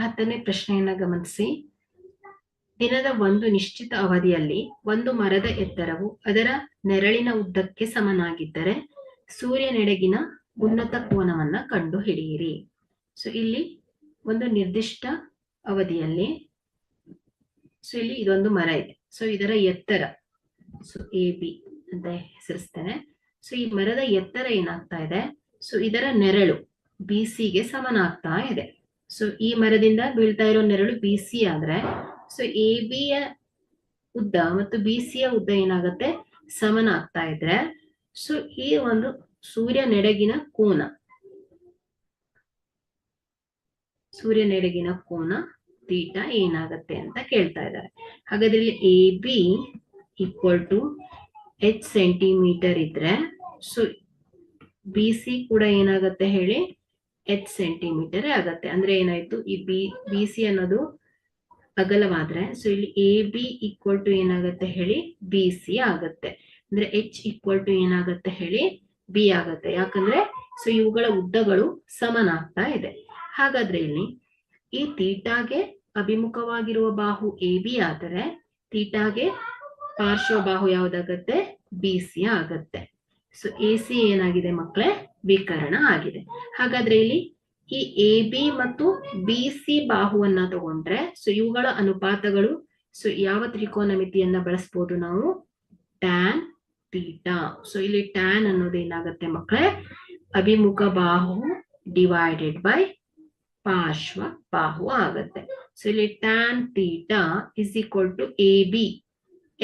ಹತ್ತನೇ ಪ್ರಶ್ನೆಯನ್ನ ಗಮನಿಸಿ. ದಿನದ ಒಂದು ನಿಶ್ಚಿತ ಅವಧಿಯಲ್ಲಿ ಒಂದು ಮರದ ಎತ್ತರವು ಅದರ ನೆರಳಿನ ಉದ್ದಕ್ಕೆ ಸಮನಾಗಿದ್ದರೆ ಸೂರ್ಯನೆಡೆಗಿನ ಉನ್ನತ ಕೋನವನ್ನ ಕಂಡು ಹಿಡಿಯಿರಿ ಸೊ ಇಲ್ಲಿ ಒಂದು ನಿರ್ದಿಷ್ಟ ಅವಧಿಯಲ್ಲಿ ಸೊ ಇಲ್ಲಿ ಇದೊಂದು ಮರ ಇದೆ. ಸೊ ಇದರ ಎತ್ತರ ಸೊ ಎ ಬಿ ಅಂತ ಹೆಸರಿಸ್ತೇನೆ. ಸೊ ಈ ಮರದ ಎತ್ತರ ಏನಾಗ್ತಾ ಇದೆ? ಸೊ ಇದರ ನೆರಳು ಬಿ ಸಿಗೆ ಸಮನಾಗ್ತಾ ಇದೆ. ಸೊ ಈ ಮರದಿಂದ ಬೀಳ್ತಾ ಇರೋ ನೆರಳು ಬಿ ಸಿ ಆದ್ರೆ ಸೊ ಎ ಯ ಉದ್ದ ಮತ್ತು ಬಿ ಯ ಉದ್ದ ಏನಾಗುತ್ತೆ? ಸಮನಾಗ್ತಾ ಇದ್ರೆ. ಸೊ ಈ ಒಂದು ಸೂರ್ಯ ನೆಡಗಿನ ಕೋನ. ಸೂರ್ಯ ನೆಡಗಿನ ಕೋನ ತೀಟ ಏನಾಗತ್ತೆ ಅಂತ ಕೇಳ್ತಾ ಇದ್ದಾರೆ. ಹಾಗಾದ್ರೆ ಇಲ್ಲಿ A B equal to H centimetre ಇದ್ರೆ ಸೊ ಬಿ ಸಿ ಕೂಡ ಏನಾಗತ್ತೆ ಹೇಳಿ? ಎಚ್ ಸೆಂಟಿಮೀಟರ್ ಆಗತ್ತೆ. ಅಂದ್ರೆ ಏನಾಯ್ತು? ಈ ಬಿ ಬಿ ಸಿ ಅನ್ನೋದು ಅಗಲವಾದ್ರೆ ಸೊ ಇಲ್ಲಿ ಎ ಬಿ ಈಕ್ವಲ್ ಟು ಏನಾಗತ್ತೆ ಹೇಳಿ? ಬಿ ಸಿ ಆಗತ್ತೆ. ಅಂದ್ರೆ ಎಚ್ ಈಕ್ವಲ್ ಟು ಏನಾಗತ್ತೆ ಹೇಳಿ? ಬಿ ಆಗತ್ತೆ. ಯಾಕಂದ್ರೆ ಸೊ ಇವುಗಳ ಉದ್ದಗಳು ಸಮನಾಗ್ತಾ ಇದೆ. ಹಾಗಾದ್ರೆ ಇಲ್ಲಿ ಈ ತೀಟಾಗೆ ಅಭಿಮುಖವಾಗಿರುವ ಬಾಹು ಎ ಬಿ ಆದರೆ ತೀಟಾಗೆ ಪಾರ್ಶ್ವ ಬಾಹು ಯಾವ್ದಾಗತ್ತೆ? ಬಿ ಸಿ ಆಗತ್ತೆ. ಸೊ ಎ ಸಿ ಏನಾಗಿದೆ ಮಕ್ಕಳೇ ವಿಕರಣ ಆಗಿದೆ. ಹಾಗಾದ್ರೆ ಇಲ್ಲಿ ಈ ಎ ಬಿ ಮತ್ತು ಬಿ ಸಿ ಬಾಹುವನ್ನ ತಗೊಂಡ್ರೆ ಸೊ ಇವುಗಳ ಅನುಪಾತಗಳು ಸೊ ಯಾವ ತ್ರಿಕೋನ ಮಿತಿಯನ್ನ ಬಳಸ್ಬೋದು ನಾವು? ಟ್ಯಾನ್ ತೀಟಾ ಸೊ ಇಲ್ಲಿ ಟ್ಯಾನ್ ಅನ್ನೋದು ಏನಾಗುತ್ತೆ ಮಕ್ಕಳೇ ಅಭಿಮುಖ ಬಾಹು ಡಿವೈಡೆಡ್ ಬೈ ಪಾರ್ಶ್ವ ಬಾಹು ಆಗತ್ತೆ. ಸೊ ಇಲ್ಲಿ tan theta is equal to A B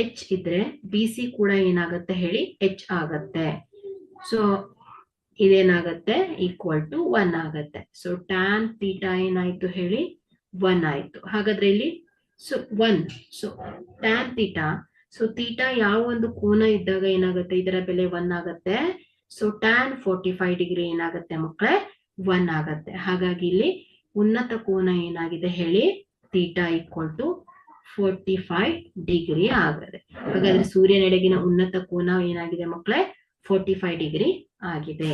H ಇದ್ರೆ ಬಿ ಸಿ ಕೂಡ ಏನಾಗತ್ತೆ ಹೇಳಿ ಎಚ್ ಆಗತ್ತೆ. ಸೊ ಇದೇನಾಗತ್ತೆ? ಈಕ್ವಲ್ ಟು ಒನ್ ಆಗತ್ತೆ. ಸೊ ಟ್ಯಾನ್ ತೀಟಾ ಏನಾಯ್ತು ಹೇಳಿ? ಒನ್ ಆಯ್ತು. ಹಾಗಾದ್ರೆ ಇಲ್ಲಿ so one so tan theta so theta ಯಾವ ಒಂದು ಕೋನ ಇದ್ದಾಗ ಏನಾಗುತ್ತೆ? ಇದರ ಬೆಲೆ ಒನ್ ಆಗತ್ತೆ. So tan forty five degree ಏನಾಗತ್ತೆ ಮಕ್ಕಳೇ ಒನ್ ಆಗತ್ತೆ. ಹಾಗಾಗಿ ಇಲ್ಲಿ ಉನ್ನತ ಕೋನ ಏನಾಗಿದೆ ಹೇಳಿ? Theta equal to forty five degree ಆಗಿದೆ ಹಾಗಾದ್ರೆ ಸೂರ್ಯನೆಡೆಗಿನ ಉನ್ನತ ಕೋನ ಏನಾಗಿದೆ ಮಕ್ಕಳೇ? ಫೋರ್ಟಿ ಫೈವ್ ಡಿಗ್ರಿ ಆಗಿದೆ.